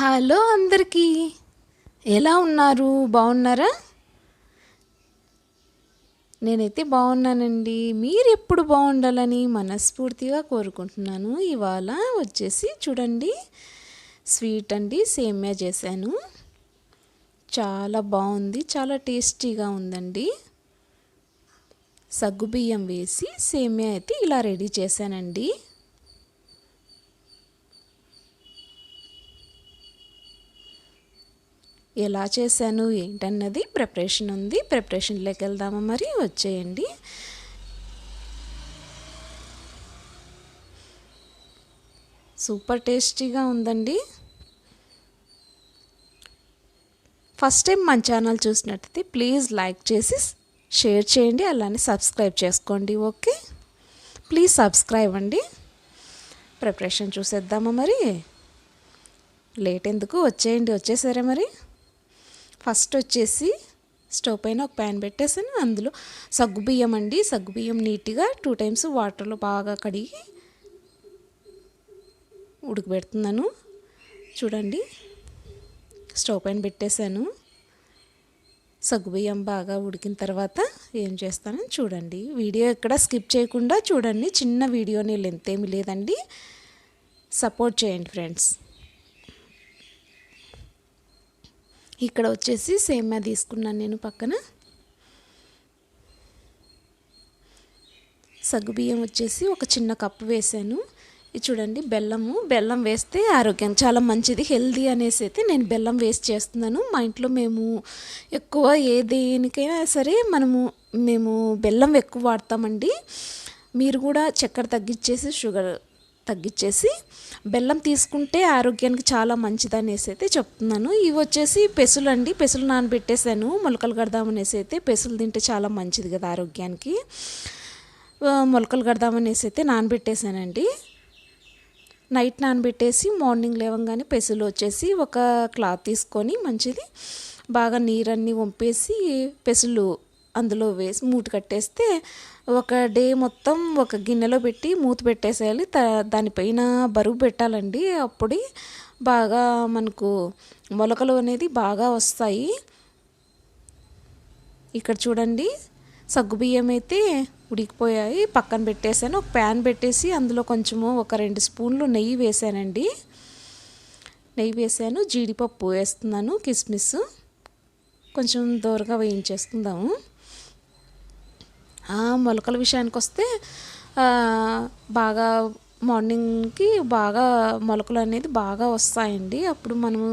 Hello అందరికీ. ఎలా ఉన్నారు? బాగున్నారా? నేనైతే బాగున్నానండి. మీరు ఎప్పుడు బాగుండాలని మనస్ఫూర్తిగా కోరుకుంటున్నాను. ఇవాళ వచ్చేసి చూడండి. స్వీట్ అండి సేమ్యా చేశాను. చాలా బాగుంది. చాలా టేస్టీగా ఉందండి. సగ్గుబియ్యం వేసి సేమ్యా అయితే ఇలా రెడీ చేశానండి. ఎలా చేశాను ఏంటన్నది ప్రిపరేషన్ ఉంది. ప్రిపరేషన్లోకి వెళ్దామా మరి? వచ్చేయండి. సూపర్ టేస్టీగా ఉందండి. ఫస్ట్ టైం మన ఛానల్ చూసినట్టయితే ప్లీజ్ లైక్ చేసి షేర్ చేయండి. అలానే సబ్స్క్రైబ్ చేసుకోండి. ఓకే ప్లీజ్ సబ్స్క్రైబ్ అండి. ప్రిపరేషన్ చూసేద్దామా మరి? లేట్ ఎందుకు? వచ్చేయండి. వచ్చేసారా మరి? ఫస్ట్ వచ్చేసి స్టవ్ పైన ఒక ప్యాన్ పెట్టేసాను. అందులో సగ్గుబియ్యం అండి. సగ్గుబియ్యం నీట్గా టూ టైమ్స్ వాటర్లో బాగా కడిగి ఉడకబెడుతున్నాను. చూడండి స్టవ్ పైన పెట్టేశాను సగ్గుబియ్యం బాగా ఉడికిన తర్వాత ఏం చేస్తానని చూడండి. వీడియో ఎక్కడ స్కిప్ చేయకుండా చూడండి. చిన్న వీడియోని లెంత్ ఏమి లేదండి. సపోర్ట్ చేయండి ఫ్రెండ్స్. ఇక్కడ వచ్చేసి సేమ్యా తీసుకున్నాను నేను పక్కన. సగ్గుబియ్యం వచ్చేసి ఒక చిన్న కప్పు వేసాను ఇది చూడండి బెల్లము. బెల్లం వేస్తే ఆరోగ్యం చాలా మంచిది. హెల్దీ అనేసి అయితే నేను బెల్లం వేస్ట్ చేస్తున్నాను. మా ఇంట్లో మేము ఎక్కువ ఏ దేనికైనా సరే మనము మేము బెల్లం ఎక్కువ వాడతామండి. మీరు కూడా చక్కెర తగ్గించేసి షుగర్ తగ్గించేసి బెల్లం తీసుకుంటే ఆరోగ్యానికి చాలా మంచిది అనేసి అయితే చెప్తున్నాను. ఇవి వచ్చేసి పెసులు అండి పెసులు నానబెట్టేసాను మొలకలు కడదామనేసి అయితే పెసులు తింటే చాలా మంచిది కదా ఆరోగ్యానికి. మొలకలు కడదామనేసి అయితే నానబెట్టేశానండి. నైట్ నానబెట్టేసి మార్నింగ్ లేవగానే పెసులు వచ్చేసి ఒక క్లాత్ తీసుకొని మంచిది బాగా నీరన్నీ వంపేసి పెసులు అందులో వేసి మూట కట్టేస్తే ఒక డే మొత్తం ఒక గిన్నెలో పెట్టి మూత పెట్టేసేయాలి. త దానిపైన బరువు పెట్టాలండి. అప్పుడు బాగా మనకు మొలకలు అనేది బాగా వస్తాయి. ఇక్కడ చూడండి సగ్గుబియ్యం అయితే ఉడికిపోయాయి. పక్కన పెట్టేశాను. ఒక ప్యాన్ పెట్టేసి అందులో కొంచెము ఒక రెండు స్పూన్లు నెయ్యి వేసానండి నెయ్యి వేసాను జీడిపప్పు వేస్తున్నాను. కిస్మిస్ కొంచెం దూరగా వేయించేసుకుందాము. మొలకల విషయానికి వస్తే బాగా మార్నింగ్కి బాగా మొలకలు అనేది బాగా వస్తాయండి. అప్పుడు మనము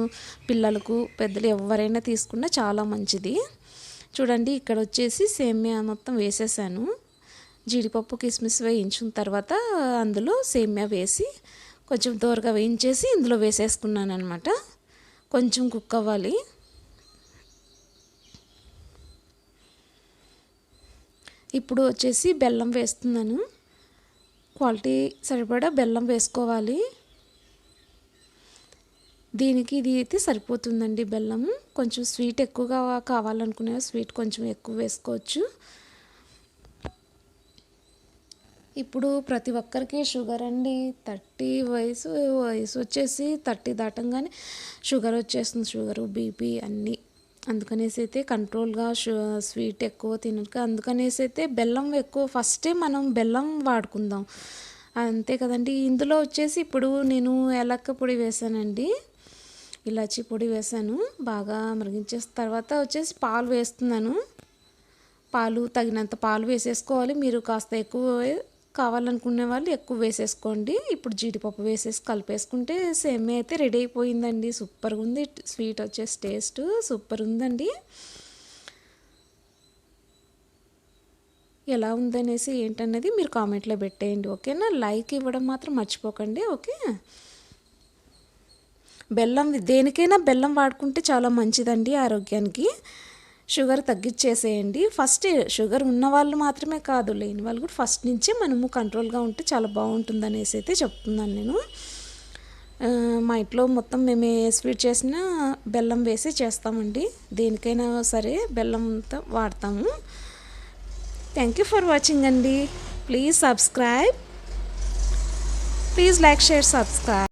పిల్లలకు పెద్దలు ఎవరైనా తీసుకున్నా చాలా మంచిది. చూడండి ఇక్కడ వచ్చేసి సేమ్యా మొత్తం వేసేసాను. జీడిపప్పు కిస్మిస్ వేయించిన తర్వాత అందులో సేమ్యా వేసి కొంచెం దూరగా వేయించేసి ఇందులో వేసేసుకున్నాను అనమాట కొంచెం కుక్ అవ్వాలి ఇప్పుడు వచ్చేసి బెల్లం వేస్తున్నాను. క్వాలిటీ సరిపడా బెల్లం వేసుకోవాలి. దీనికి ఇది అయితే సరిపోతుందండి బెల్లం. కొంచెం స్వీట్ ఎక్కువగా కావాలనుకునే స్వీట్ కొంచెం ఎక్కువ వేసుకోవచ్చు. ఇప్పుడు ప్రతి ఒక్కరికి షుగర్ అండి. థర్టీ వయసు వయసు వచ్చేసి థర్టీ దాటంగానే షుగర్ వచ్చేస్తుంది. షుగరు బీపీ అన్నీ. అందుకనేసి అయితే కంట్రోల్గా స్వీట్ ఎక్కువ తినక అందుకనేసి అయితే బెల్లం ఎక్కువ ఫస్టే మనం బెల్లం వాడుకుందాం. అంతే కదండి. ఇందులో వచ్చేసి ఇప్పుడు నేను ఎలక్క పొడి వేసానండి. ఇలాచీ పొడి వేసాను. బాగా మరిగించేసిన తర్వాత వచ్చేసి పాలు వేస్తున్నాను. పాలు తగినంత పాలు వేసేసుకోవాలి. మీరు కాస్త ఎక్కువ కావాలనుకునే వాళ్ళు ఎక్కువ వేసేసుకోండి. ఇప్పుడు జీడిపప్పు వేసేసి కలిపేసుకుంటే సేమ్ అయితే రెడీ అయిపోయిందండి. సూపర్గా ఉంది స్వీట్ వచ్చేసి టేస్ట్ సూపర్ ఉందండి ఎలా ఉందనేసి ఏంటనేది మీరు కామెంట్లో పెట్టేయండి. ఓకేనా? లైక్ ఇవ్వడం మాత్రం మర్చిపోకండి. ఓకే? బెల్లం దేనికైనా బెల్లం వాడుకుంటే చాలా మంచిదండి ఆరోగ్యానికి. షుగర్ తగ్గించేసేయండి ఫస్ట్ షుగర్ ఉన్న వాళ్ళు మాత్రమే కాదు లేని వాళ్ళు కూడా ఫస్ట్ నుంచే మనము కంట్రోల్గా ఉంటే చాలా బాగుంటుంది అనేసి అయితే చెప్తున్నాను నేను. మా ఇంట్లో మొత్తం మేము స్వీట్ చేసినా బెల్లం వేసి చేస్తామండి. దేనికైనా సరే బెల్లంతో వాడతాము. థ్యాంక్ యూ ఫర్ వాచింగ్ అండి. Please subscribe. Please like share subscribe.